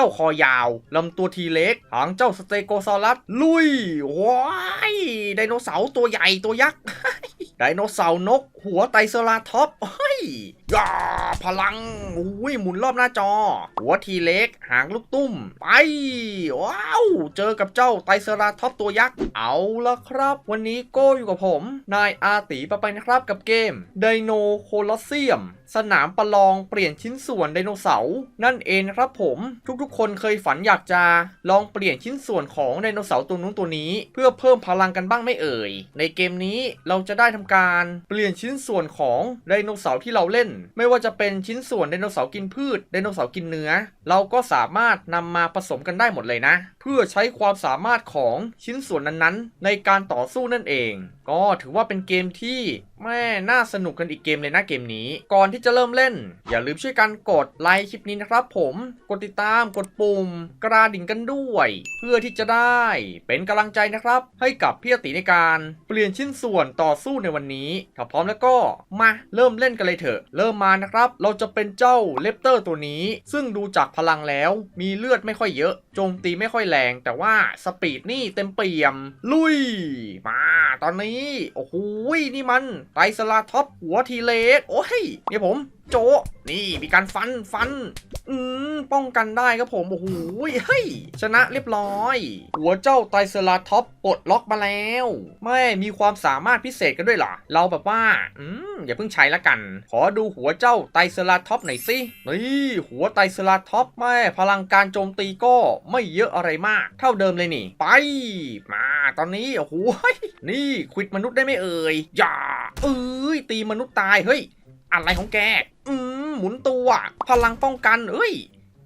จ้าคอยาวลำตัวทีเล็ก หางเจ้าสเตโกซอรัส ลุยว้ายไดโนเสาร์ตัวใหญ่ตัวยักษ์ไดโนเสาร์นก หัวไตรเซราท็อปเยาพลังอุ้ยหมุนรอบหน้าจอ หัวทีเล็กหางลูกตุ้ม ไป ว้าว เจอกับเจ้าไตเซราท็อปตัวยักษ์ เอาละครับ วันนี้โก้อยู่กับผม นายอาตีปะไปนะครับกับเกมไดโนโคลอสเซียมสนามประลองเปลี่ยนชิ้นส่วนไดโนเสาร์นั่นเองครับผม ทุกๆ คนเคยฝันอยากจะลองเปลี่ยนชิ้นส่วนของไดโนเสาร์ตัวนู้นตัวนี้ เพื่อเพิ่มพลังกันบ้างไม่เอ่ย ในเกมนี้เราจะได้ทำการเปลี่ยนชิ้นส่วนของไดโนเสาร์ที่เราเล่น ไม่ว่าจะเป็นชิ้นส่วนไดโนเสาร์กินพืชไดโนเสาร์กินเนื้อ เราก็สามารถนำมาผสมกันได้หมดเลยนะ เพื่อใช้ความสามารถของชิ้นส่วนนั้นๆ ในการต่อสู้นั่นเอง ก็ถือว่าเป็นเกมที่แม่น่าสนุกกันอีกเกมเลยนะเกมนี้ ก่อนที่จะเริ่มเล่น อย่าลืมช่วยกันกดไลค์คลิปนี้นะครับผมกดติดตามกดปุ่ม กระดิ่งกันด้วย เพื่อที่จะได้เป็นกำลังใจนะครับ ให้กับพี่อติในการเปลี่ยนชิ้นส่วนต่อสู้ในวันนี้ ถ้าพร้อมแล้วก็มาเริ่มเล่นกันเลยเถอะ เริ่มมานะครับ เราจะเป็นเจ้าเลปเตอร์ตัวนี้ ซึ่งดูจากพลังแล้ว มีเลือดไม่ค่อยเยอะโจมตีไม่ค่อยแรง แต่ว่าสปีดนี่เต็มเปี่ยม ลุย มาตอนนี้โอ้โหนี่มันไตรสลาท็อปหัวทีเล็กโอ้ยเนี่ยผม โจะนี่มีการฟันฟัน อืมป้องกันได้ครับผมโอ้โหเฮ้ยชนะเรียบร้อย หัวเจ้าไตเซราท็อปปลดล็อกมาแล้วแม่มีความสามารถพิเศษกันด้วยเหรอ เราแบบว่า อืมอย่าเพิ่งใช้ละกัน ขอดูหัวเจ้าไตเซราท็อปหน่อยสินี่หัวไตเซราท็อปแม่พลังการโจมตีก็ไม่เยอะอะไรมาก เท่าเดิมเลยนี่ ไป มาตอนนี้โอ้โหนี่ควิดมนุษย์ได้ไหมเอ่ยอย่าเอ้ยตีมนุษย์ตายเฮ้ย อะไรของแก อืมหมุนตัว พลังป้องกัน เอ้ย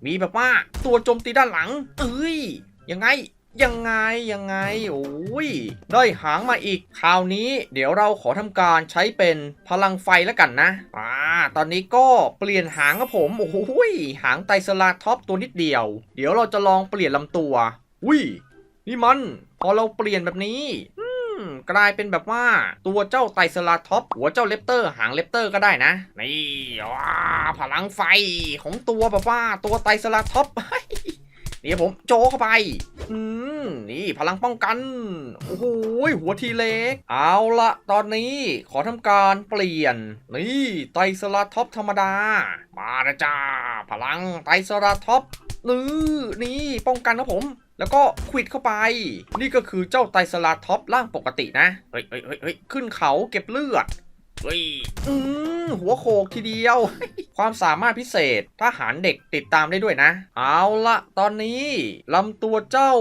มีแบบว่าตัวโจมตีด้านหลัง เอ้ย ยังไง ยังไง ยังไง โอ้ย ได้หางมาอีก คราวนี้เดี๋ยวเราขอทำการใช้เป็นพลังไฟแล้วกันนะ อ่า ตอนนี้ก็เปลี่ยนหางครับผม โอ้ย หางไตสลาท็อปตัวนิดเดียว เดี๋ยวเราจะลองเปลี่ยนลำตัว อุ้ย นี่มัน พอเราเปลี่ยนแบบนี้ กลายเป็นแบบว่าตัวเจ้าไตสลาท็อปหัวเจ้าเลปเตอร์หางเลปเตอร์ก็ได้นะ นี่ว้าพลังไฟของตัวแบบว่าตัวไตสลาท็อปนี่ผมโจเข้าไป อืม นี่พลังป้องกัน โอ้โหหัวทีเล็ก เอาละตอนนี้ขอทำการเปลี่ยน นี่ไตสลาท็อปธรรมดา มานะจ้า พลังไตสลาท็อปนี่นี่ป้องกันนะผม แล้วก็ควิดเข้าไป นี่ก็คือเจ้าไตรสลาท็อปร่างปกตินะเฮ้ยเฮ้ยเฮ้ยเฮ้ยขึ้นเขาเก็บเลือด เฮ้ย อืมหัวโขกทีเดียว ความสามารถพิเศษทหารเด็กติดตามได้ด้วยนะ เอาละตอนนี้ ลำตัวเจ้า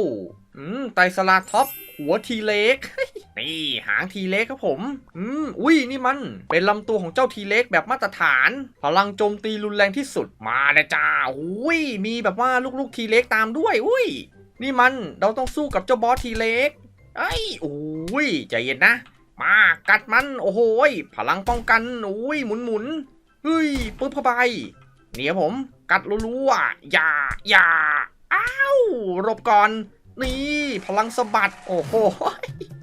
อืม ไตรสลาท็อปหัวทีเล็ก นี่หางทีเล็กครับผม อืม อุ้ยนี่มัน เป็นลำตัวของเจ้าทีเล็กแบบมาตรฐาน พลังโจมตีรุนแรงที่สุด มาเลยจ้า อุ้ย มีแบบว่าลูกๆทีเล็กตามด้วย อุ้ย นี่มันเราต้องสู้กับเจ้าบอสทีเล็กเอ้ยโอ้ยใจเย็นนะ มากัดมันโอ้โหพลังป้องกันโอ้ยหมุนหมุนเฮ้ยปึ๊บเข้าไปเนี่ยผมกัดรัวๆอย่าอย่าอ้าวหลบก่อนนี่พลังสะบัดโอ้โห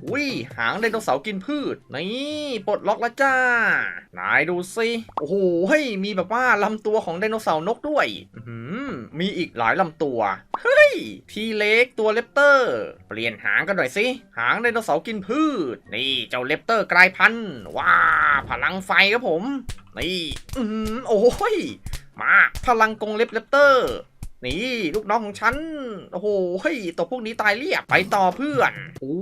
อุ้ยหางไดโนเสาร์กินพืช นี่ปลดล็อกแล้วจ้านายดูสิโอ้โหเฮ้ยมีแบบว่าลำตัวของไดโนเสาร์นกด้วย อื มีอีกหลายลำตัว เฮ้ย ทีเล็กตัวเลปเตอร์ เปลี่ยนหางกันหน่อยสิ หางไดโนเสาร์กินพืช นี่เจ้าเลปเตอร์กลายพันธุ์ ว้า พลังไฟครับผม นี่ อืมโอ้ย มา พลังกงเล็บเลปเตอร์นี่ลูกน้องของฉัน โอ้โห้ยตัวพวกนี้ตายเรียบ ไปต่อเพื่อน โอ้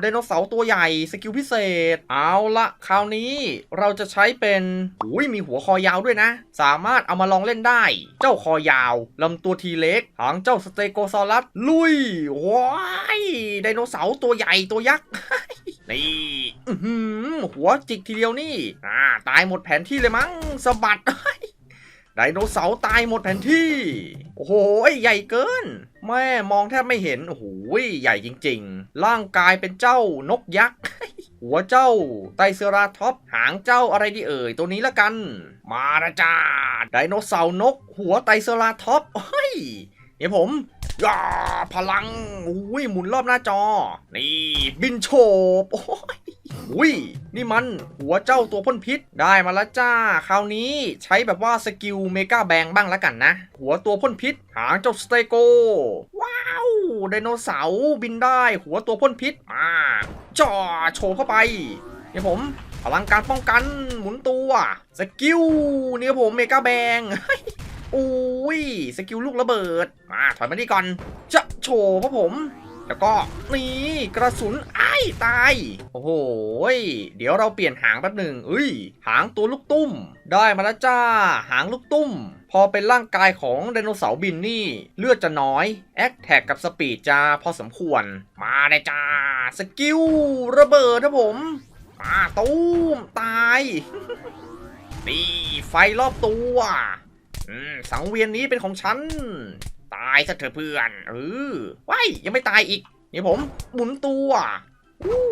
ไดโนเสาร์ตัวใหญ่สกิลพิเศษ เอาละคราวนี้เราจะใช้เป็นอุ้ยมีหัวคอยาวด้วยนะ สามารถเอามาลองเล่นได้ เจ้าคอยาวลำตัวทีเล็กหางเจ้าสเตโกซอรัสลุยว้ายไดโนเสาร์ตัวใหญ่ตัวยักษ์นี่หัวจิกทีเดียวนี่อ่าตายหมดแผนที่เลยมั้งสะบัด ไดโนเสาร์ตายหมดแผนที่ โอ้โหใหญ่เกิน แม่มองแทบไม่เห็น โอ้โหใหญ่จริง ๆ ร่างกายเป็นเจ้านกยักษ์ หัวเจ้า ไตเซราท็อป หางเจ้าอะไรดีเอ่ย ตัวนี้ละกัน มาละจ้า ไดโนเสาร์นก หัวไตเซราท็อปเฮ้ยเดี๋ยวผม ยาพลังอุ้ยหมุนรอบหน้าจอ นี่บินโฉบโอ้ยอุ้ยนี่มันหัวเจ้าตัวพ่นพิษได้มาแล้วจ้า คราวนี้ใช้แบบว่าสกิลเมกาแบงบ้างแล้วกันนะ หัวตัวพ่นพิษ หางเจ้าสเตโก ว้าวไดโนเสาร์บินได้ หัวตัวพ่นพิษอ่าจ่อโชว์เข้าไปเนี่ยผมพลังการป้องกันหมุนตัว สกิลเนี่ยผมเมกาแบง อุ้ยสกิลลูกระเบิด มาถอยมานี่ก่อน จะโชว์พระผม แล้วก็นี่กระสุนไอ้ตาย โอ้โห เดี๋ยวเราเปลี่ยนหางแป๊บหนึ่งเอ้ย หางตัวลูกตุ้ม ได้มาแล้วจ้า หางลูกตุ้ม พอเป็นร่างกายของไดโนเสาร์บินนี่ เลือดจะน้อย แอคแท็กกับสปีดจะพอสมควร มาเลยจ้า สกิลระเบิดนะผม มาตูมตายนี่ไฟรอบตัว สังเวียนนี้เป็นของฉัน ตายซะเถอะเพื่อนเออว้ายยังไม่ตายอีก เดี๋ยวผมหมุนตัว อู้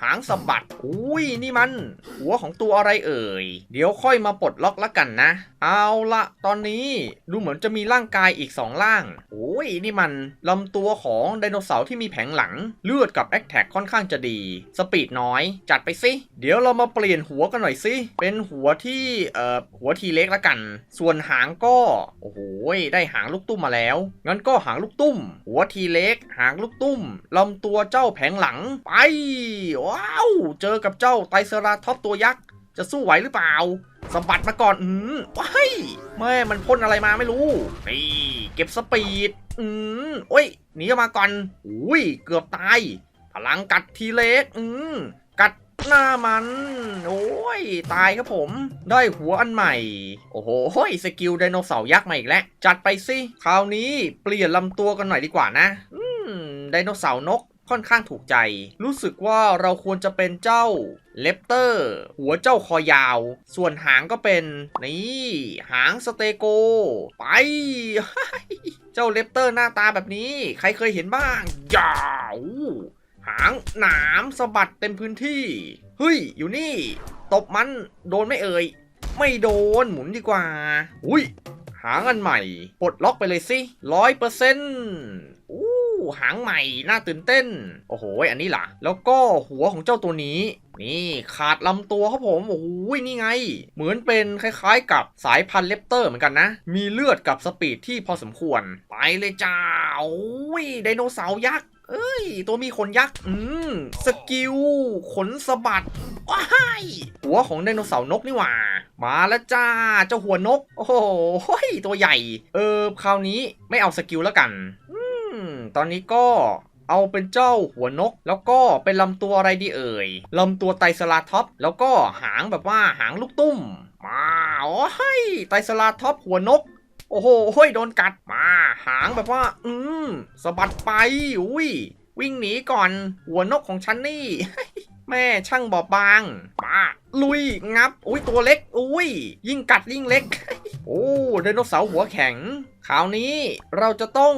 หางสะบัด อุ้ยนี่มัน หัวของตัวอะไรเอ่ย เดี๋ยวค่อยมาปลดล็อกละกันนะ เอาละตอนนี้ดูเหมือนจะมีร่างกายอีกสองร่างโอ้ยนี่มันลำตัวของไดโนเสาร์ที่มีแผงหลัง เลือดกับแอคแท็กค่อนข้างจะดี สปีดน้อย จัดไปสิ เดี๋ยวเรามาเปลี่ยนหัวกันหน่อยสิ เป็นหัวที่เอ่อหัวทีเล็กละกัน ส่วนหางก็ โอ้โหได้หางลูกตุ้มมาแล้ว งั้นก็หางลูกตุ้ม หัวทีเล็ก หางลูกตุ้มลำตัวเจ้าแผงหลังไปว้าว เจอกับเจ้าไตเซราท็อปตัวยักษ์ จะสู้ไหวหรือเปล่าสะบัดมาก่อน อืมว้ายแม่มันพ่นอะไรมาไม่รู้นี่เก็บสปีด อืมโอ้ย หนีออกมาก่อน อุ้ย เกือบตาย พลังกัดทีเล็ก อืม กัดหน้ามัน โอ้ย ตายครับผม ได้หัวอันใหม่ โอ้โหสกิลไดโนเสาร์ยักษ์มาอีกแล้ว จัดไปสิ คราวนี้เปลี่ยนลำตัวกันหน่อยดีกว่านะ อืม ไดโนเสาร์นก ค่อนข้างถูกใจ รู้สึกว่าเราควรจะเป็นเจ้าเลปเตอร์ หัวเจ้าคอยาว ส่วนหางก็เป็น นี่ หางสเตโก ไป เจ้าเลปเตอร์หน้าตาแบบนี้ ใครเคยเห็นบ้าง ยาวหางหนามสะบัดเต็มพื้นที่ เฮ้ย อยู่นี่ ตบมันโดนไม่เอ่ย ไม่โดนหมุนดีกว่า อุ้ย หางอันใหม่ ปลดล็อกไปเลยสิร้อยเปอร์เซ็นต์ หางใหม่น่าตื่นเต้น โอ้โห อันนี้ล่ะ แล้วก็หัวของเจ้าตัวนี้ นี่ขาดลำตัวครับผม โอ้โหนี่ไง เหมือนเป็นคล้ายๆ กับสายพันธุ์เลปเตอร์เหมือนกันนะ มีเลือดกับสปีดที่พอสมควร ไปเลยจ้า โอ้ยไดโนเสาร์ยักษ์เอ้ย ตัวมีขนยักษ์ อืม สกิล ขนสะบัด ว้าย หัวของไดโนเสาร์นกนี่หว่า มาแล้วจ้า เจ้าหัวนก โอ้โห ตัวใหญ่ เออ คราวนี้ไม่เอาสกิลแล้วกัน ตอนนี้ก็เอาเป็นเจ้าหัวนก แล้วก็เป็นลำตัวอะไรดีเอ่ยลำตัวไตสลาท็อปแล้วก็หางแบบว่าหางลูกตุ้ม มาโอ้ยไตสลาท็อปหัวนก โอ้โหโดนกัดมาหางแบบว่า อืมสะบัดไปอุ้ยวิ่งหนีก่อนหัวนกของฉันนี่ แม่ช่างบอบบางมาลุยงับ อุ้ยตัวเล็ก อุ้ย ยิ่งกัดยิ่งเล็ก โอ้ไดโนเสาร์หัวแข็งคราวนี้เราจะต้อง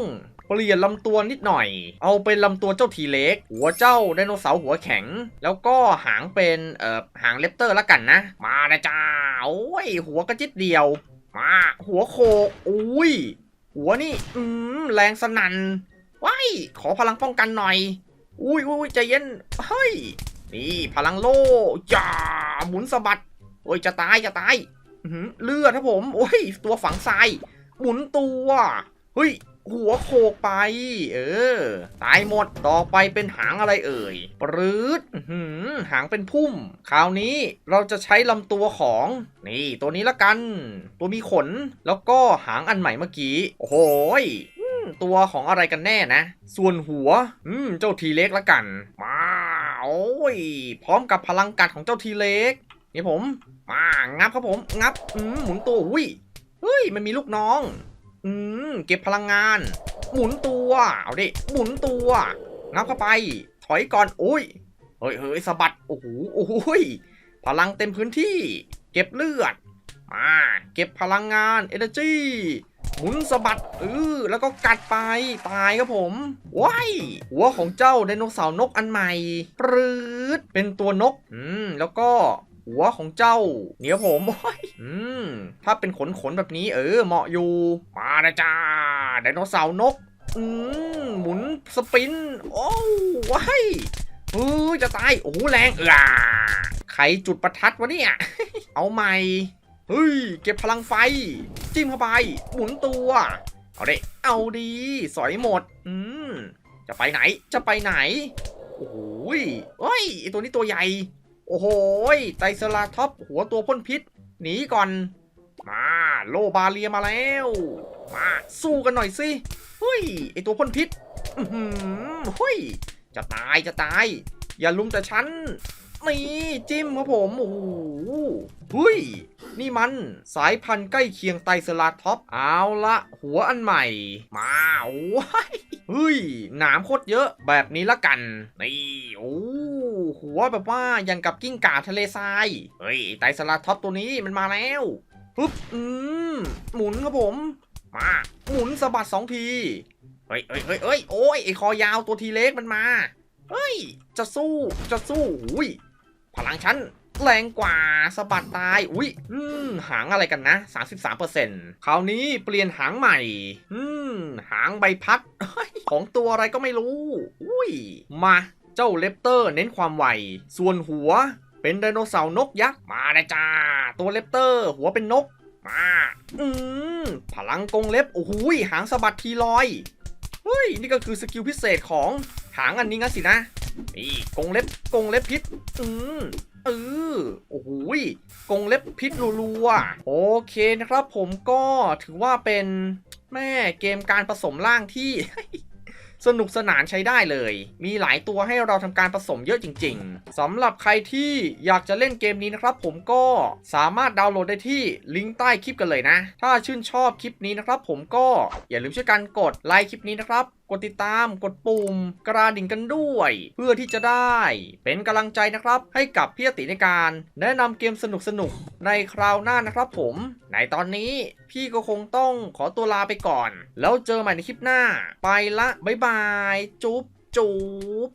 เปลี่ยนลำตัวนิดหน่อย เอาเป็นลำตัวเจ้าทีเล็ก หัวเจ้าไดโนเสาร์หัวแข็ง แล้วก็หางเป็นเอ่อหางเลปเตอร์ละกันนะ มานะจ้าโอ้ยหัวกระจิตเดียว มาหัวโคกอุ้ยหัวนี่อืมแรงสนัน่นว้ายขอพลังป้องกันหน่อย อุ้ยอุ้ยใจเย็นเฮ้ยนี่พลังโล่ย่าหมุนสะบัดโอ้ยจะตายจะตายเลือดครับผม โอ้ยตัวฝังทราย หมุนตัว เฮ้ย หัวโขกไป เออ ตายหมดต่อไปเป็นหางอะไรเอ่ย ปรืดหืหางเป็นพุ่ม คราวนี้เราจะใช้ลำตัวของ นี่ ตัวนี้ละกัน ตัวมีขนแล้วก็หางอันใหม่เมื่อกี้ โอ้โหยตัวของอะไรกันแน่นะ ส่วนหัว อืม เจ้าทีเล็กละกัน มาโอ้ย พร้อมกับพลังกัดของเจ้าทีเล็ก นี่ผม มา งับครับผม งับ อืม หมุนตัว อุ้ย เฮ้ย มันมีลูกน้อง อืม เก็บพลังงาน หมุนตัว เอาดิ หมุนตัว งับเข้าไป ถอยก่อน อุ้ย เฮ้ยเฮ้ยสะบัด โอ้โห โอ้โหยพลังเต็มพื้นที่ เก็บเลือด มา เก็บพลังงาน energy หมุนสะบัดเออแล้วก็กัดไป ตายครับผมว้ายหัวของเจ้าไดโนเสาร์นกอันใหม่ปรืดเป็นตัวนก อืม แล้วก็ หัวของเจ้าเดี๋ยวผมอ้ยอืมถ้าเป็นขนขนแบบนี้เออเหมาะอยู่ มานะจ้าไดโนเสาร์นก อืมหมุนสปิน โอ้ว้ายเฮ้ยจะตาย โอ้แรงเออใครจุดประทัดวะเนี่ย เอาใหม่ เฮ้ย เก็บพลังไฟ จิ้มเข้าไป หมุนตัว เอาดิ เอาดี สอยหมด อืม จะไปไหน จะไปไหน โอ้ยเฮ้ยไอตัวนี้ตัวใหญ่ โอ้โหไตรเซราท็อปหัวตัวพ่นพิษ หนีก่อน มาโลบาเลียมาแล้ว มาสู้กันหน่อยสิเฮ้ยไอตัวพ่นพิษเฮ้ยจะตายจะตาย อย่าลุมแต่ฉันนี่จิ้มครับผมโอ้โหเฮ้ยนี่มันสายพันธุ์ใกล้เคียงไตรเซราท็อปเอาละหัวอันใหม่ มาโอ้ยเฮ้ยหนามโคตรเยอะแบบนี้ละกัน นี่โอ้ หัวแบบว่ายังกับกิ้งก่าทะเลทราย เฮ้ยไตรเซราท็อปตัวนี้มันมาแล้วปึ๊บอืมหมุนครับผม มาหมุนสะบัดสองที เฮ้ยเฮ้ยเฮ้ยเฮ้ยโอ้ยไอคอยาวตัวทีเล็กมันมา เฮ้ย จะสู้จะสู้อุ้ยพลังฉันแรงกว่าสะบัดตาย อุ้ยอืมหางอะไรกันนะ 33%คราวนี้เปลี่ยนหางใหม่ อืมหางใบพัด ของตัวอะไรก็ไม่รู้ อุ้ย มา เจ้าเลปเตอร์เน้นความไว ส่วนหัวเป็นไดโนเสาร์นกยักษ์มาเลยจ้า ตัวเลปเตอร์ หัวเป็นนก มา อืมพลังกรงเล็บ โอ้โหยหางสะบัดทีลอย เฮ้ย นี่ก็คือสกิลพิเศษของหางอันนี้งั้นสินะ นี่กรงเล็บกรงเล็บพิษ อืมเออโอ้โหยกรงเล็บพิษรัวๆ โอเคนะครับผมก็ถือว่าเป็นแม่เกมการผสมร่างที่ สนุกสนานใช้ได้เลย มีหลายตัวให้เราทำการผสมเยอะจริง ๆสำหรับใครที่อยากจะเล่นเกมนี้นะครับ ผมก็สามารถดาวน์โหลดได้ที่ลิงก์ใต้คลิปกันเลยนะ ถ้าชื่นชอบคลิปนี้นะครับ ผมก็อย่าลืมช่วยกันกดไลค์คลิปนี้นะครับ กดติดตามกดปุ่มกระดิ่งกันด้วย เพื่อที่จะได้เป็นกำลังใจนะครับ ให้กับพี่อติในการ แนะนำเกมสนุกๆในคราวหน้านะครับผม ในตอนนี้พี่ก็คงต้องขอตัวลาไปก่อน แล้วเจอใหม่ในคลิปหน้า ไปละบ๊ายบาย จุ๊บจุ๊บ